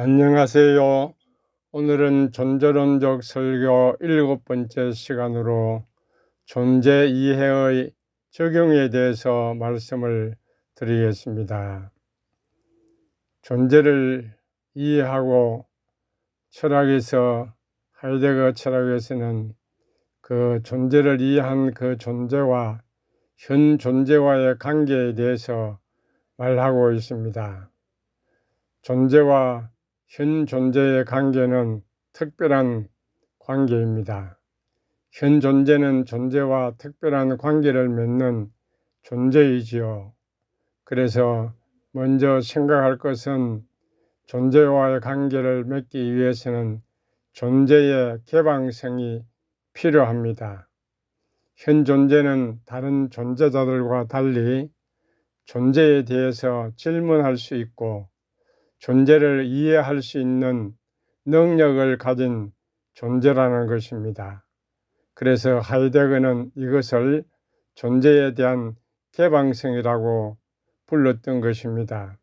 안녕하세요. 오늘은 존재론적 설교 일곱 번째 시간으로 존재 이해의 적용에 대해서 말씀을 드리겠습니다. 존재를 이해하고 철학에서 하이데거 철학에서는 그 존재를 이해한 그 존재와 현 존재와의 관계에 대해서 말하고 있습니다. 존재와 현 존재의 관계는 특별한 관계입니다. 현 존재는 존재와 특별한 관계를 맺는 존재이지요. 그래서 먼저 생각할 것은 존재와의 관계를 맺기 위해서는 존재의 개방성이 필요합니다. 현 존재는 다른 존재자들과 달리 존재에 대해서 질문할 수 있고 존재를 이해할 수 있는 능력을 가진 존재라는 것입니다. 그래서 하이데거는 이것을 존재에 대한 개방성이라고 불렀던 것입니다.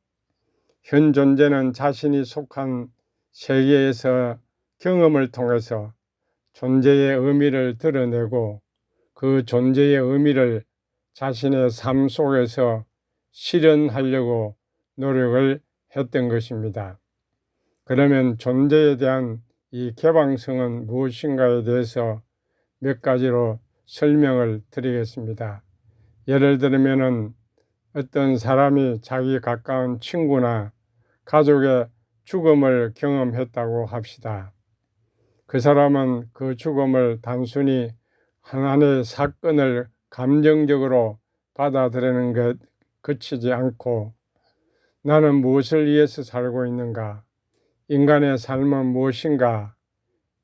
현 존재는 자신이 속한 세계에서 경험을 통해서 존재의 의미를 드러내고 그 존재의 의미를 자신의 삶 속에서 실현하려고 노력을 했던 것입니다. 그러면 존재에 대한 이 개방성은 무엇인가에 대해서 몇 가지로 설명을 드리겠습니다. 예를 들면은 어떤 사람이 자기 가까운 친구나 가족의 죽음을 경험했다고 합시다. 그 사람은 그 죽음을 단순히 하나의 사건을 감정적으로 받아들이는 것 그치지 않고 나는 무엇을 위해서 살고 있는가? 인간의 삶은 무엇인가?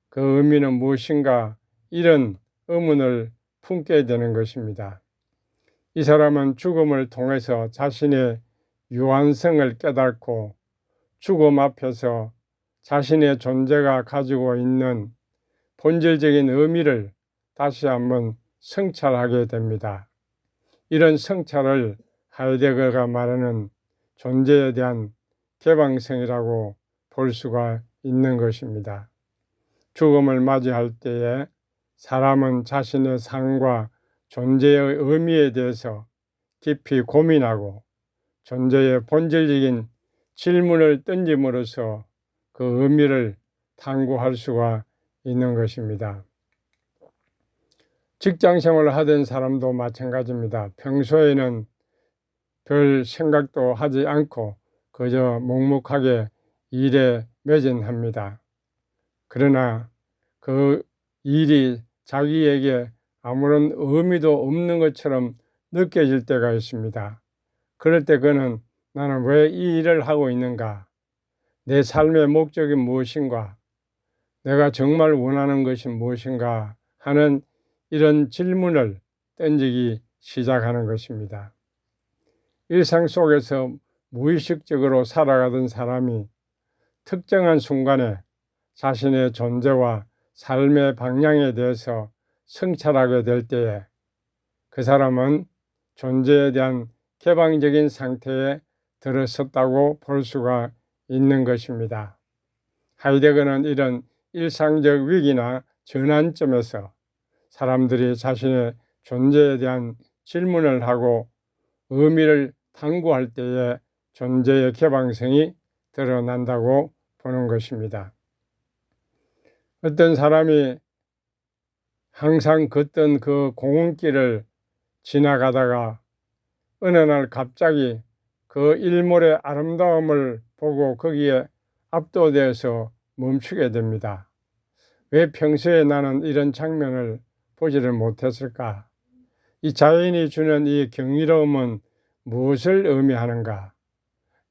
그 의미는 무엇인가? 이런 의문을 품게 되는 것입니다. 이 사람은 죽음을 통해서 자신의 유한성을 깨닫고 죽음 앞에서 자신의 존재가 가지고 있는 본질적인 의미를 다시 한번 성찰하게 됩니다. 이런 성찰을 하이데거가 말하는 존재에 대한 개방성이라고 볼 수가 있는 것입니다. 죽음을 맞이할 때에 사람은 자신의 삶과 존재의 의미에 대해서 깊이 고민하고 존재의 본질적인 질문을 던짐으로써 그 의미를 탐구할 수가 있는 것입니다. 직장 생활을 하던 사람도 마찬가지입니다. 평소에는 별 생각도 하지 않고 그저 묵묵하게 일에 매진합니다. 그러나 그 일이 자기에게 아무런 의미도 없는 것처럼 느껴질 때가 있습니다. 그럴 때 그는 나는 왜 이 일을 하고 있는가? 내 삶의 목적이 무엇인가? 내가 정말 원하는 것이 무엇인가? 하는 이런 질문을 던지기 시작하는 것입니다. 일상 속에서 무의식적으로 살아가던 사람이 특정한 순간에 자신의 존재와 삶의 방향에 대해서 성찰하게 될 때에 그 사람은 존재에 대한 개방적인 상태에 들어섰다고 볼 수가 있는 것입니다. 하이데거는 이런 일상적 위기나 전환점에서 사람들이 자신의 존재에 대한 질문을 하고 의미를 탐구할 때에 존재의 개방성이 드러난다고 보는 것입니다. 어떤 사람이 항상 걷던 그 공원길을 지나가다가 어느 날 갑자기 그 일몰의 아름다움을 보고 거기에 압도되어서 멈추게 됩니다. 왜 평소에 나는 이런 장면을 보지를 못했을까? 이 자연이 주는 이 경이로움은 무엇을 의미하는가?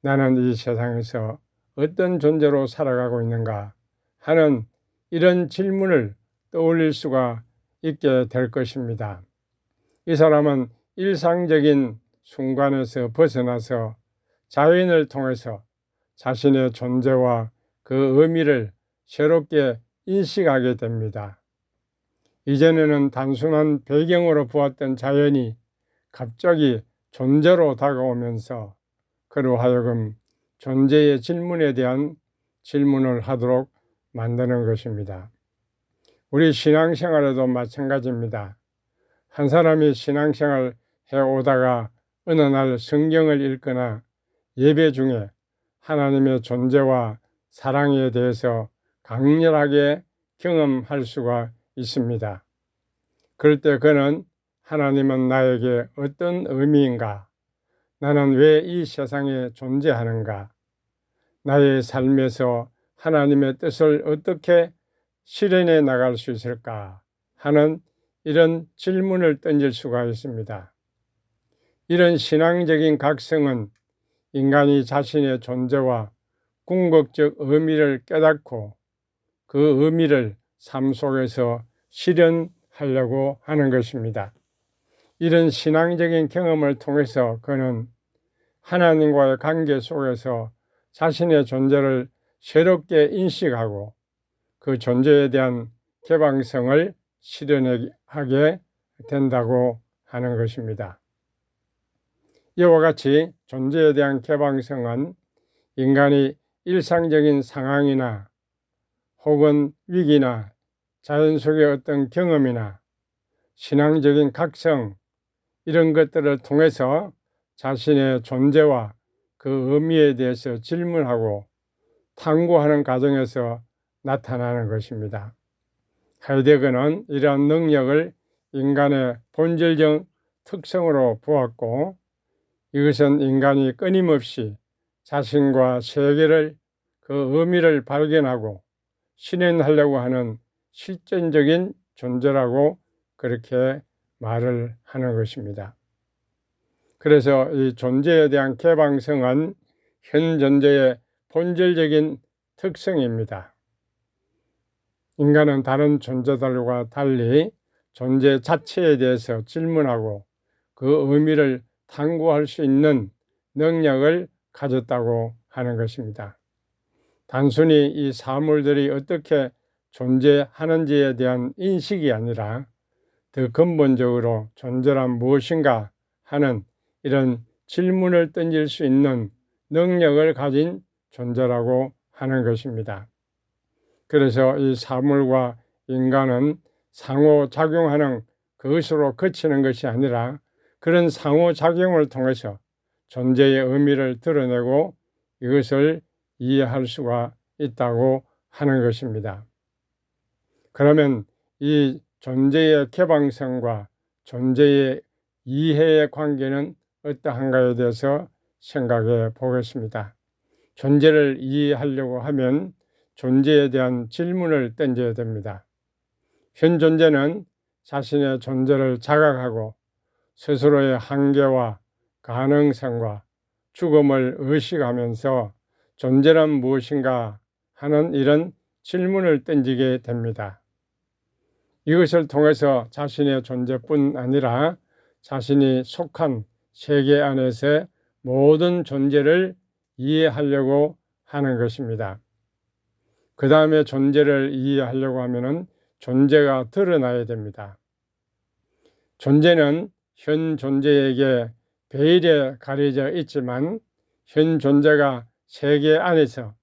나는 이 세상에서 어떤 존재로 살아가고 있는가? 하는 이런 질문을 떠올릴 수가 있게 될 것입니다. 이 사람은 일상적인 순간에서 벗어나서 자연을 통해서 자신의 존재와 그 의미를 새롭게 인식하게 됩니다. 이전에는 단순한 배경으로 보았던 자연이 갑자기 존재로 다가오면서 그로 하여금 존재의 질문에 대한 질문을 하도록 만드는 것입니다. 우리 신앙생활에도 마찬가지입니다. 한 사람이 신앙생활 해오다가 어느 날 성경을 읽거나 예배 중에 하나님의 존재와 사랑에 대해서 강렬하게 경험할 수가 있습니다. 그럴 때 그는 하나님은 나에게 어떤 의미인가? 나는 왜 이 세상에 존재하는가? 나의 삶에서 하나님의 뜻을 어떻게 실현해 나갈 수 있을까? 하는 이런 질문을 던질 수가 있습니다. 이런 신앙적인 각성은 인간이 자신의 존재와 궁극적 의미를 깨닫고 그 의미를 삶 속에서 실현하려고 하는 것입니다. 이런 신앙적인 경험을 통해서 그는 하나님과의 관계 속에서 자신의 존재를 새롭게 인식하고 그 존재에 대한 개방성을 실현하게 된다고 하는 것입니다. 이와 같이 존재에 대한 개방성은 인간이 일상적인 상황이나 혹은 위기나 자연 속의 어떤 경험이나 신앙적인 각성 이런 것들을 통해서 자신의 존재와 그 의미에 대해서 질문하고 탐구하는 과정에서 나타나는 것입니다. 하이데거는 이러한 능력을 인간의 본질적 특성으로 보았고 이것은 인간이 끊임없이 자신과 세계를 그 의미를 발견하고 실현하려고 하는 실전적인 존재라고 그렇게 말을 하는 것입니다. 그래서 이 존재에 대한 개방성은 현 존재의 본질적인 특성입니다. 인간은 다른 존재들과 달리 존재 자체에 대해서 질문하고 그 의미를 탐구할 수 있는 능력을 가졌다고 하는 것입니다. 단순히 이 사물들이 어떻게 존재하는지에 대한 인식이 아니라 더 근본적으로 존재란 무엇인가 하는 이런 질문을 던질 수 있는 능력을 가진 존재라고 하는 것입니다. 그래서 이 사물과 인간은 상호작용하는 그것으로 그치는 것이 아니라 그런 상호작용을 통해서 존재의 의미를 드러내고 이것을 이해할 수가 있다고 하는 것입니다. 그러면 이 존재의 개방성과 존재의 이해의 관계는 어떠한가에 대해서 생각해 보겠습니다. 존재를 이해하려고 하면 존재에 대한 질문을 던져야 됩니다. 현 존재는 자신의 존재를 자각하고 스스로의 한계와 가능성과 죽음을 의식하면서 존재란 무엇인가 하는 이런 질문을 던지게 됩니다. 이것을 통해서 자신의 존재뿐 아니라 자신이 속한 세계 안에서의 모든 존재를 이해하려고 하는 것입니다. 그 다음에 존재를 이해하려고 하면 존재가 드러나야 됩니다. 존재는 현 존재에게 베일에 가려져 있지만 현 존재가 세계 안에서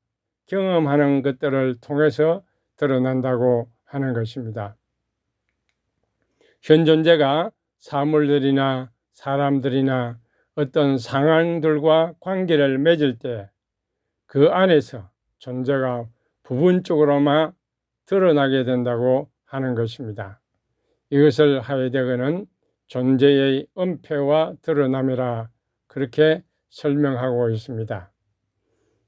경험하는 것들을 통해서 드러난다고 하는 것입니다. 현 존재가 사물들이나 사람들이나 어떤 상황들과 관계를 맺을 때 그 안에서 존재가 부분적으로만 드러나게 된다고 하는 것입니다. 이것을 하이데거는 존재의 은폐와 드러남이라 그렇게 설명하고 있습니다.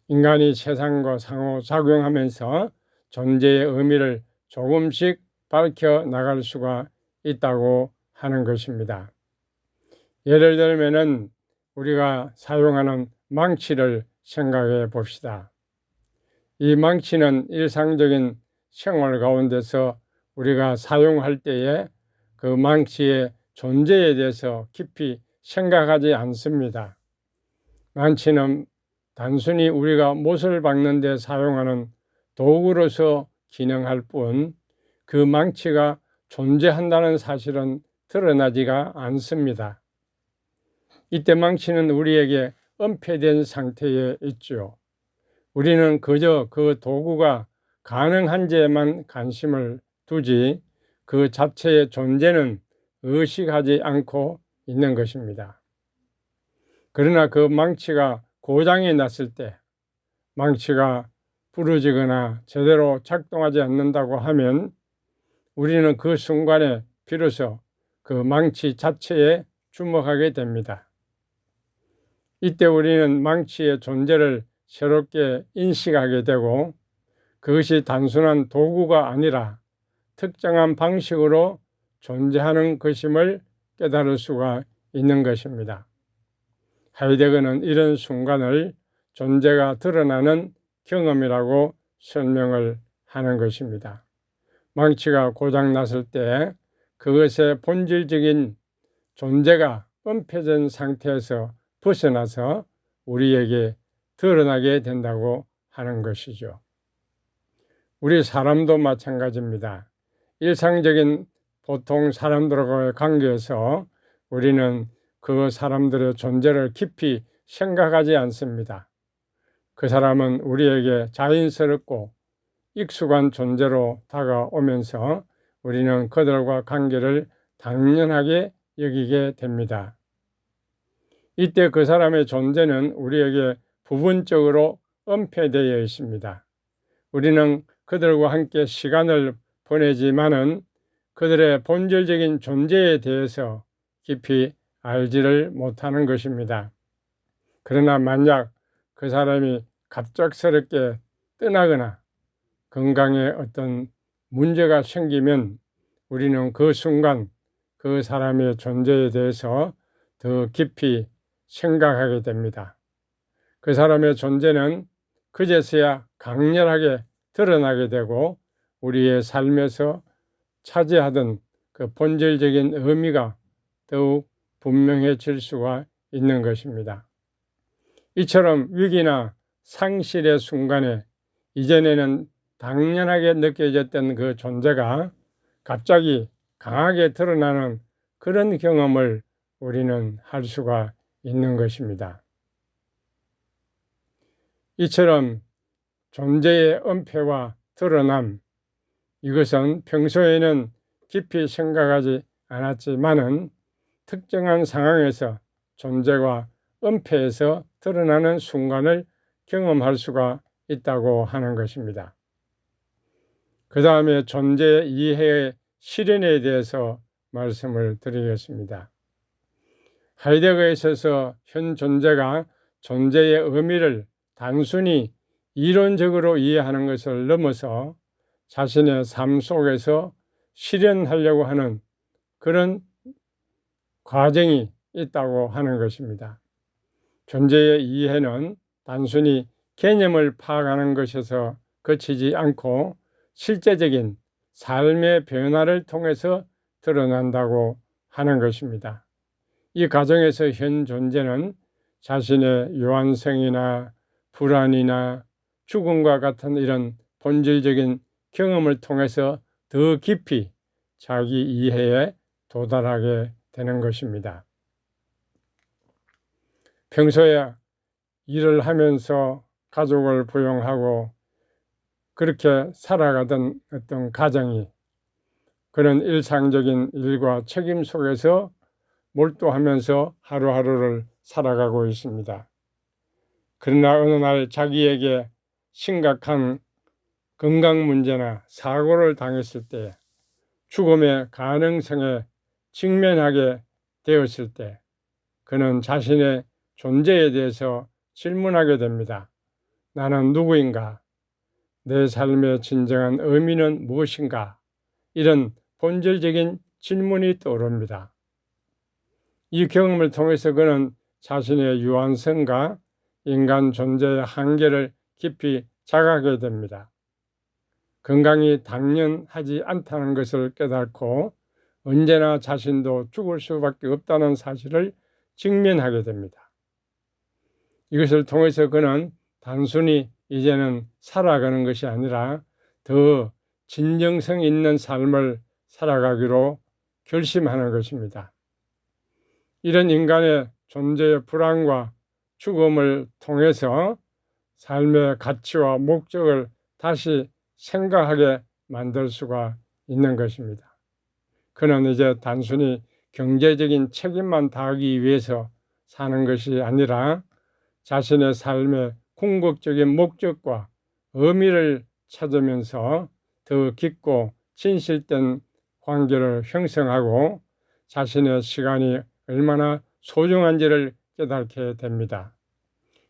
인간이 세상과 상호작용하면서 존재의 의미를 조금씩 밝혀 나갈 수가 있다고 하는 것입니다. 예를 들면은 우리가 사용하는 망치를 생각해 봅시다. 이 망치는 일상적인 생활 가운데서 우리가 사용할 때에 그 망치의 존재에 대해서 깊이 생각하지 않습니다. 망치는 단순히 우리가 못을 박는 데 사용하는 도구로서 기능할 뿐 그 망치가 존재한다는 사실은 드러나지가 않습니다. 이때 망치는 우리에게 은폐된 상태에 있죠. 우리는 그저 그 도구가 가능한지에만 관심을 두지 그 자체의 존재는 의식하지 않고 있는 것입니다. 그러나 그 망치가 고장이 났을 때 망치가 부러지거나 제대로 작동하지 않는다고 하면 우리는 그 순간에 비로소 그 망치 자체에 주목하게 됩니다. 이때 우리는 망치의 존재를 새롭게 인식하게 되고 그것이 단순한 도구가 아니라 특정한 방식으로 존재하는 것임을 깨달을 수가 있는 것입니다. 하이데거는 이런 순간을 존재가 드러나는 경험이라고 설명을 하는 것입니다. 망치가 고장 났을 때 그것의 본질적인 존재가 은폐된 상태에서 벗어나서 우리에게 드러나게 된다고 하는 것이죠. 우리 사람도 마찬가지입니다. 일상적인 보통 사람들과의 관계에서 우리는 그 사람들의 존재를 깊이 생각하지 않습니다. 그 사람은 우리에게 자연스럽고 익숙한 존재로 다가오면서 우리는 그들과 관계를 당연하게 여기게 됩니다. 이때 그 사람의 존재는 우리에게 부분적으로 은폐되어 있습니다. 우리는 그들과 함께 시간을 보내지만은 그들의 본질적인 존재에 대해서 깊이 알지를 못하는 것입니다. 그러나 만약 그 사람이 갑작스럽게 떠나거나 건강에 어떤 문제가 생기면 우리는 그 순간 그 사람의 존재에 대해서 더 깊이 생각하게 됩니다. 그 사람의 존재는 그제서야 강렬하게 드러나게 되고 우리의 삶에서 차지하던 그 본질적인 의미가 더욱 분명해질 수가 있는 것입니다. 이처럼 위기나 상실의 순간에 이전에는 당연하게 느껴졌던 그 존재가 갑자기 강하게 드러나는 그런 경험을 우리는 할 수가 있는 것입니다. 이처럼 존재의 은폐와 드러남, 이것은 평소에는 깊이 생각하지 않았지만은 특정한 상황에서 존재와 은폐에서 드러나는 순간을 경험할 수가 있다고 하는 것입니다. 그 다음에 존재 이해의 실현에 대해서 말씀을 드리겠습니다. 하이데거에 있어서 현 존재가 존재의 의미를 단순히 이론적으로 이해하는 것을 넘어서 자신의 삶 속에서 실현하려고 하는 그런 과정이 있다고 하는 것입니다. 존재의 이해는 단순히 개념을 파악하는 것에서 그치지 않고 실제적인 삶의 변화를 통해서 드러난다고 하는 것입니다. 이 과정에서 현 존재는 자신의 유한성이나 불안이나 죽음과 같은 이런 본질적인 경험을 통해서 더 깊이 자기 이해에 도달하게 되는 것입니다. 평소에 일을 하면서 가족을 부용하고 그렇게 살아가던 어떤 가정이 그런 일상적인 일과 책임 속에서 몰두하면서 하루하루를 살아가고 있습니다. 그러나 어느 날 자기에게 심각한 건강 문제나 사고를 당했을 때 죽음의 가능성에 직면하게 되었을 때 그는 자신의 존재에 대해서 질문하게 됩니다. 나는 누구인가? 내 삶의 진정한 의미는 무엇인가? 이런 본질적인 질문이 떠오릅니다. 이 경험을 통해서 그는 자신의 유한성과 인간 존재의 한계를 깊이 자각하게 됩니다. 건강이 당연하지 않다는 것을 깨닫고 언제나 자신도 죽을 수밖에 없다는 사실을 직면하게 됩니다. 이것을 통해서 그는 단순히 이제는 살아가는 것이 아니라 더 진정성 있는 삶을 살아가기로 결심하는 것입니다. 이런 인간의 존재의 불안과 죽음을 통해서 삶의 가치와 목적을 다시 생각하게 만들 수가 있는 것입니다. 그는 이제 단순히 경제적인 책임만 다하기 위해서 사는 것이 아니라 자신의 삶의 궁극적인 목적과 의미를 찾으면서 더 깊고 진실된 관계를 형성하고 자신의 시간이 얼마나 소중한지를 깨닫게 됩니다.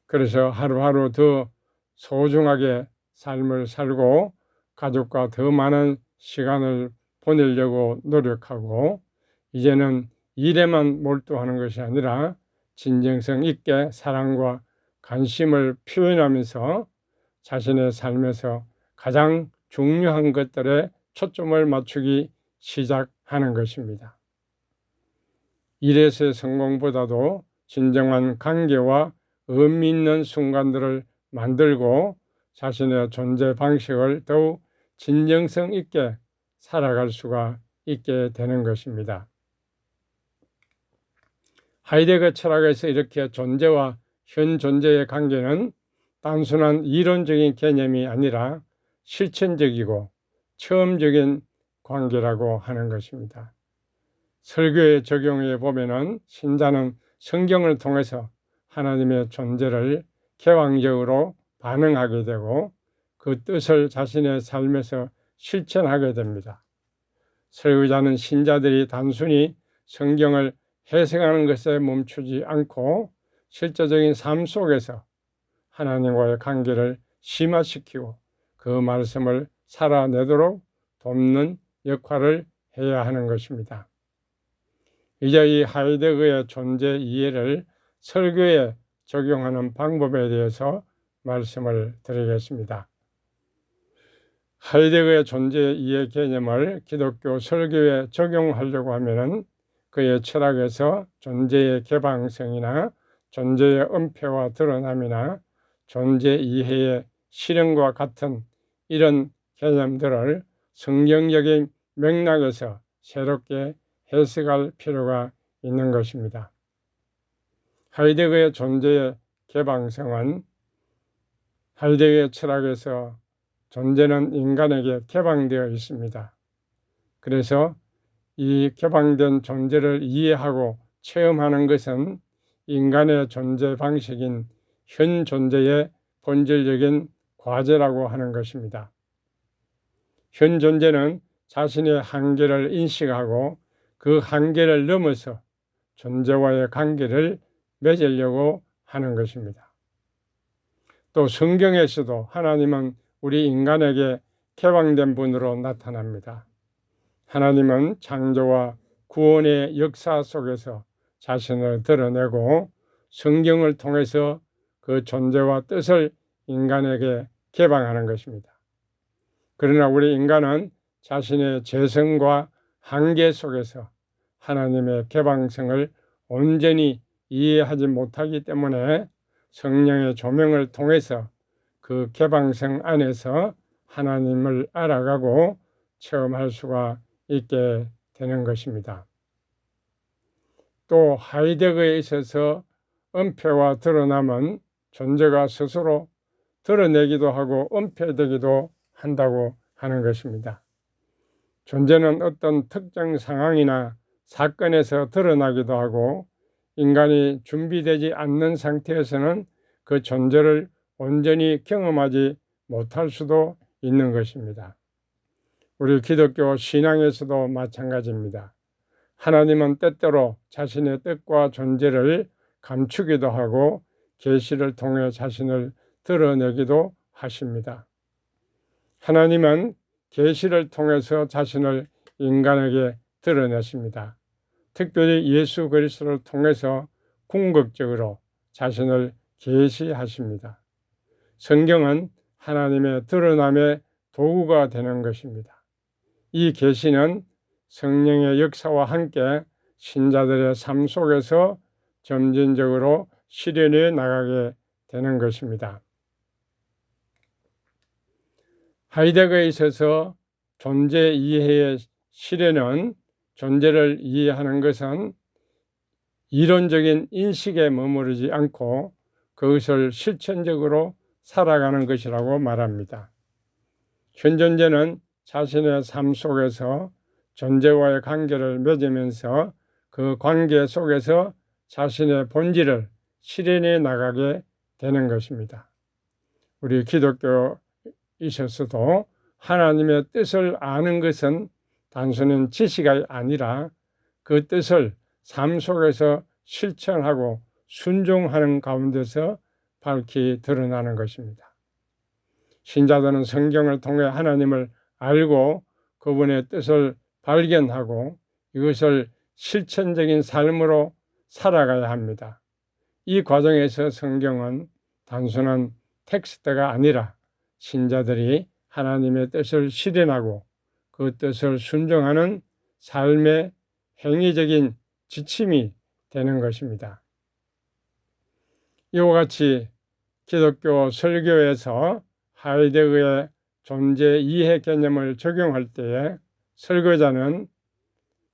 그래서 하루하루 더 소중하게 삶을 살고 가족과 더 많은 시간을 보내려고 노력하고 이제는 일에만 몰두하는 것이 아니라 진정성 있게 사랑과 관심을 표현하면서 자신의 삶에서 가장 중요한 것들에 초점을 맞추기 시작하는 것입니다. 일에서의 성공보다도 진정한 관계와 의미 있는 순간들을 만들고 자신의 존재 방식을 더욱 진정성 있게 살아갈 수가 있게 되는 것입니다. 하이데거 철학에서 이렇게 존재와 현 존재의 관계는 단순한 이론적인 개념이 아니라 실천적이고 체험적인 관계라고 하는 것입니다. 설교에 적용해 보면은 신자는 성경을 통해서 하나님의 존재를 개방적으로 반응하게 되고 그 뜻을 자신의 삶에서 실천하게 됩니다. 설교자는 신자들이 단순히 성경을 해석하는 것에 멈추지 않고 실제적인 삶 속에서 하나님과의 관계를 심화시키고 그 말씀을 살아내도록 돕는 역할을 해야 하는 것입니다. 이제 이 하이데거의 존재 이해를 설교에 적용하는 방법에 대해서 말씀을 드리겠습니다. 하이데거의 존재 이해 개념을 기독교 설교에 적용하려고 하면은 그의 철학에서 존재의 개방성이나 존재의 은폐와 드러남이나 존재 이해의 실현과 같은 이런 개념들을 성경적인 맥락에서 새롭게 해석할 필요가 있는 것입니다. 하이데거의 존재의 개방성은 하이데거의 철학에서 존재는 인간에게 개방되어 있습니다. 그래서 이 개방된 존재를 이해하고 체험하는 것은 인간의 존재 방식인 현 존재의 본질적인 과제라고 하는 것입니다. 현 존재는 자신의 한계를 인식하고 그 한계를 넘어서 존재와의 관계를 맺으려고 하는 것입니다. 또 성경에서도 하나님은 우리 인간에게 개방된 분으로 나타납니다. 하나님은 창조와 구원의 역사 속에서 자신을 드러내고 성경을 통해서 그 존재와 뜻을 인간에게 개방하는 것입니다. 그러나 우리 인간은 자신의 재성과 한계 속에서 하나님의 개방성을 온전히 이해하지 못하기 때문에 성령의 조명을 통해서 그 개방성 안에서 하나님을 알아가고 체험할 수가 있게 되는 것입니다. 또 하이데거에 있어서 은폐와 드러남은 존재가 스스로 드러내기도 하고 은폐되기도 한다고 하는 것입니다. 존재는 어떤 특정 상황이나 사건에서 드러나기도 하고 인간이 준비되지 않는 상태에서는 그 존재를 온전히 경험하지 못할 수도 있는 것입니다. 우리 기독교 신앙에서도 마찬가지입니다. 하나님은 때때로 자신의 뜻과 존재를 감추기도 하고 계시를 통해 자신을 드러내기도 하십니다. 하나님은 계시를 통해서 자신을 인간에게 드러내십니다. 특별히 예수 그리스도를 통해서 궁극적으로 자신을 계시하십니다. 성경은 하나님의 드러남의 도구가 되는 것입니다. 이 계시는 성령의 역사와 함께 신자들의 삶 속에서 점진적으로 실현해 나가게 되는 것입니다. 하이데거에 있어서 존재 이해의 실현은 존재를 이해하는 것은 이론적인 인식에 머무르지 않고 그것을 실천적으로 살아가는 것이라고 말합니다. 현존제는 자신의 삶 속에서 존재와의 관계를 맺으면서 그 관계 속에서 자신의 본질을 실현해 나가게 되는 것입니다. 우리 기독교이셨어도 하나님의 뜻을 아는 것은 단순한 지식이 아니라 그 뜻을 삶 속에서 실천하고 순종하는 가운데서 밝히 드러나는 것입니다. 신자들은 성경을 통해 하나님을 알고 그분의 뜻을 발견하고 이것을 실천적인 삶으로 살아가야 합니다. 이 과정에서 성경은 단순한 텍스트가 아니라 신자들이 하나님의 뜻을 실현하고 그 뜻을 순종하는 삶의 행위적인 지침이 되는 것입니다. 이와 같이 기독교 설교에서 하이데거의 존재 이해 개념을 적용할 때에 설교자는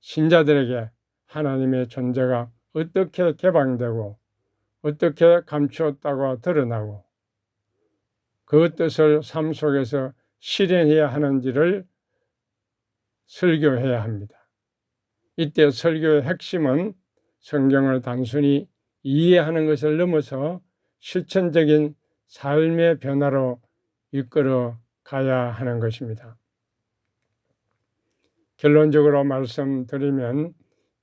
신자들에게 하나님의 존재가 어떻게 개방되고 어떻게 감추었다고 드러나고 그 뜻을 삶 속에서 실현해야 하는지를 설교해야 합니다. 이때 설교의 핵심은 성경을 단순히 이해하는 것을 넘어서 실천적인 삶의 변화로 이끌어 가야 하는 것입니다. 결론적으로 말씀드리면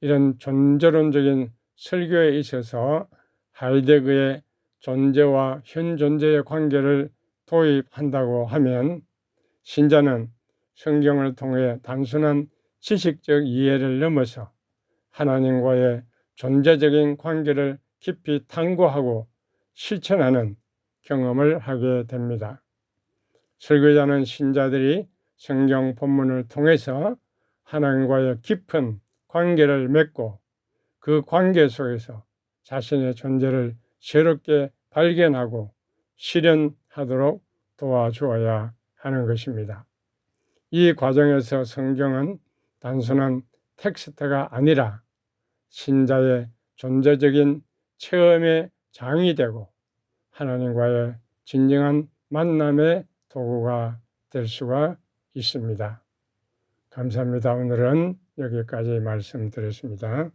이런 존재론적인 설교에 있어서 하이데그의 존재와 현 존재의 관계를 도입한다고 하면 신자는 성경을 통해 단순한 지식적 이해를 넘어서 하나님과의 존재적인 관계를 깊이 탐구하고 실천하는 경험을 하게 됩니다. 설교자는 신자들이 성경 본문을 통해서 하나님과의 깊은 관계를 맺고 그 관계 속에서 자신의 존재를 새롭게 발견하고 실현하도록 도와주어야 하는 것입니다. 이 과정에서 성경은 단순한 텍스트가 아니라 신자의 존재적인 체험의 장이 되고 하나님과의 진정한 만남의 도구가 될 수가 있습니다. 감사합니다. 오늘은 여기까지 말씀드렸습니다.